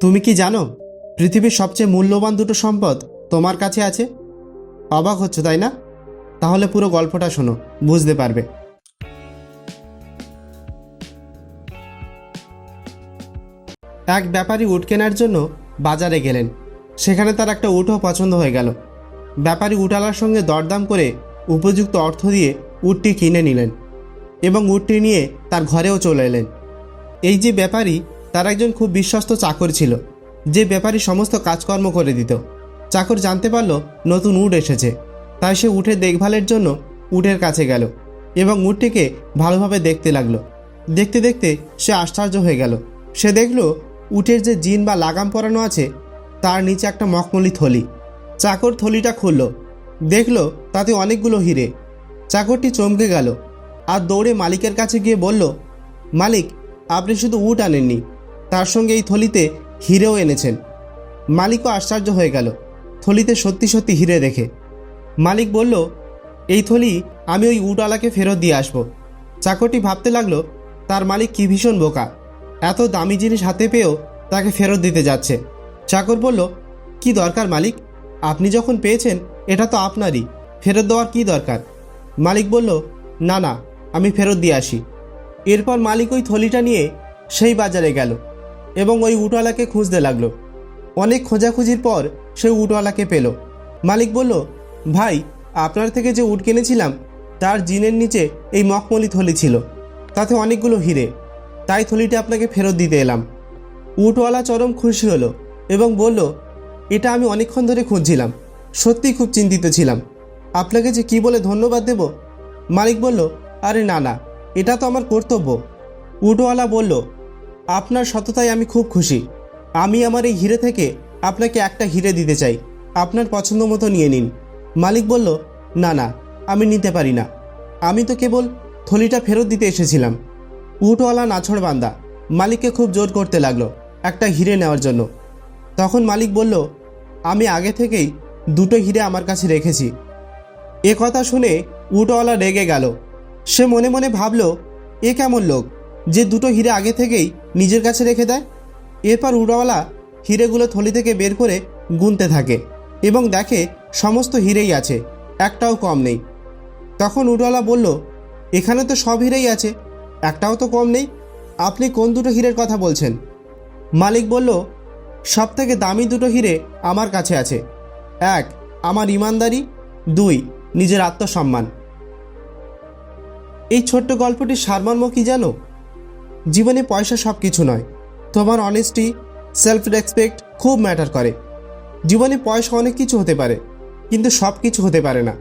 তুমি কি জানো, পৃথিবীর সবচেয়ে মূল্যবান দুটো সম্পদ তোমার কাছে আছে? অবাক হচ্ছ, তাই না? তাহলে পুরো গল্পটা শোনো, বুঝতে পারবে। এক ব্যাপারী উট কেনার জন্য বাজারে গেলেন। সেখানে তার একটা উটও পছন্দ হয়ে গেল। ব্যাপারী উটালার সঙ্গে দরদাম করে উপযুক্ত অর্থ দিয়ে উটটি কিনে নিলেন এবং উটটি নিয়ে তার ঘরেও চলে এলেন। এই যে ব্যাপারী তার একজন খুব বিশ্বস্ত চাকর ছিল, যে ব্যাপারী সমস্ত কাজকর্ম করে দিত। চাকর জানতে পারল নতুন উট এসেছে, তাই সে উটের দেখভালের জন্য উটের কাছে গেল এবং উটটিকে ভালোভাবে দেখতে লাগল। দেখতে দেখতে সে আশ্চর্য হয়ে গেল। সে দেখল উটের যে জিন বা লাগাম পরানো আছে, তার নিচে একটা মখমলি থলি। চাকর থলিটা খুলল, দেখল তাতে অনেকগুলো হিরে। চাকরটি চমকে গেল আর দৌড়ে মালিকের কাছে গিয়ে বলল, মালিক, আপনি শুধু উট আনেননি তার সঙ্গে এই থলিতে হিরেও এনেছেন। মালিকও আশ্চর্য হয়ে গেল। থলিতে সত্যি সত্যি হিরে দেখে। মালিক বলল, এই থলি আমি ওই উটওয়ালাকে ফেরত দিয়ে আসব। চাকরটি ভাবতে লাগল, তার মালিক কি ভীষণ বোকা। এত দামি জিনিস হাতে পেয়েও তাকে ফেরত দিতে যাচ্ছে। চাকর বলল, কি দরকার মালিক? আপনি যখন পেয়েছেন, এটা তো আপনারই। ফেরত দেওয়ার কি দরকার? মালিক বলল, না না, আমি ফেরত দিয়ে আসি। এরপর মালিক ওই থলিটা নিয়ে সেই বাজারে গেল। এবং ওই উটওয়ালাকে খুঁজতে লাগল। অনেক খোঁজাখুঁজির পর সে উটওয়ালাকে পেল। মালিক বলল, ভাই, আপনার থেকে যে উট কিনেছিলাম, তার জিনের নিচে এই মখমলি থলি ছিল। তাতে অনেকগুলো হিরে। তাই থলিটি আপনাকে ফেরত দিতে এলাম। উটওয়ালা চরম খুশি হলো এবং বলল, এটা আমি অনেকক্ষণ ধরে খুঁজছিলাম। সত্যিই খুব চিন্তিত ছিলাম। আপনাকে যে কি বলে ধন্যবাদ দেব? মালিক বলল, আরে না না, এটা তো আমার কর্তব্য। উটওয়ালা বলল আপনার সততায় আমি খুব খুশি। আমি আমার এই হিরে থেকে আপনাকে একটা হিরে দিতে চাই। আপনার পছন্দ মতো নিয়ে নিন। মালিক বলল, না না, আমি নিতে পারি না। আমি তো কেবল থলিটা ফেরত দিতে এসেছিলাম। উটওয়ালা নাছড় বান্দা। মালিককে খুব জোর করতে লাগল একটা হিরে নেওয়ার জন্য। তখন মালিক বলল, আমি আগে থেকেই দুটো হিরে আমার কাছে রেখেছি। এ কথা শুনে উটওয়ালা রেগে গেল। সে মনে মনে ভাবল, এ কেমন লোক? যে দুটো হিরে আগে থেকেই নিজের কাছে রেখে দেয়, এরপর উটওয়ালা হিরেগুলো থলি থেকে বের করে গুনতে থাকে এবং দেখে সমস্ত হিরেই আছে, একটাও কম নেই। তখন উটওয়ালা বলল, এখানে তো সব হিরেই আছে, একটাও তো কম নেই। আপনি কোন দুটো হিরের কথা বলছেন? মালিক বলল সব থেকে দামি দুটো হিরে আমার কাছে আছে। এক, আমার ইমানদারি। দুই, নিজের আত্মসম্মান। এই ছোট্ট গল্পটির সারমর্ম কি জানো? জীবনে পয়সা সব কিছু নয়। তোমার অনেস্টি সেলফ রেসপেক্ট খুব ম্যাটার করে। জীবনে পয়সা অনেক কিছু হতে পারে, কিন্তু সব কিছু হতে পারে না।